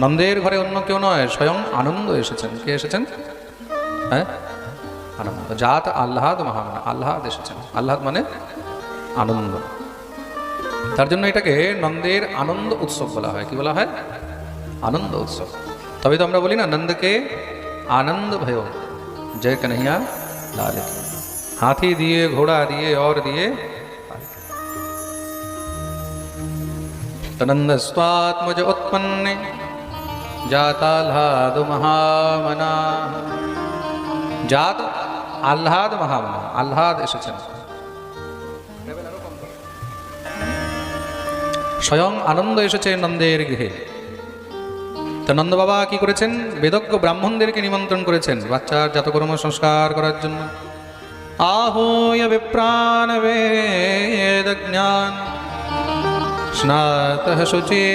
নন্দের ঘরে অন্য কেউ নয়, স্বয়ং আনন্দ এসেছেন। কে এসেছেন? হ্যাঁ? আনন্দ। জাত আল্লাহাদ মহামান আল্লাহাদ এসেছেন। আল্লাহাদ মানে আনন্দ। তার জন্য এটাকে নন্দের আনন্দ উৎসব বলা হয়। কি বলা হয়? আনন্দ উৎসব। তবে তো আমরা বলি না, নন্দকে আনন্দ ভয়, জয় কানহিয়া লাল হাতি দিয়ে, ঘোড়া দিয়ে, অর দিয়ে নন্দ স্বাত্মজ উৎপন্নে उत्पन्ने জাতাল্লাদ মহামনা জাত আহ্লাদ মহামনা আহ্লাদ এসেছেন স্বয়ং আনন্দ এসেছে নন্দের গৃহে তো নন্দ বাবা কি করেছেন বেদজ্ঞ ব্রাহ্মণদেরকে নিমন্ত্রণ করেছেন বাচ্চার জাতকর্ম সংস্কার করার জন্য আহোয় বিপ্রাণ বেদ জ্ঞান স্নাত শুচি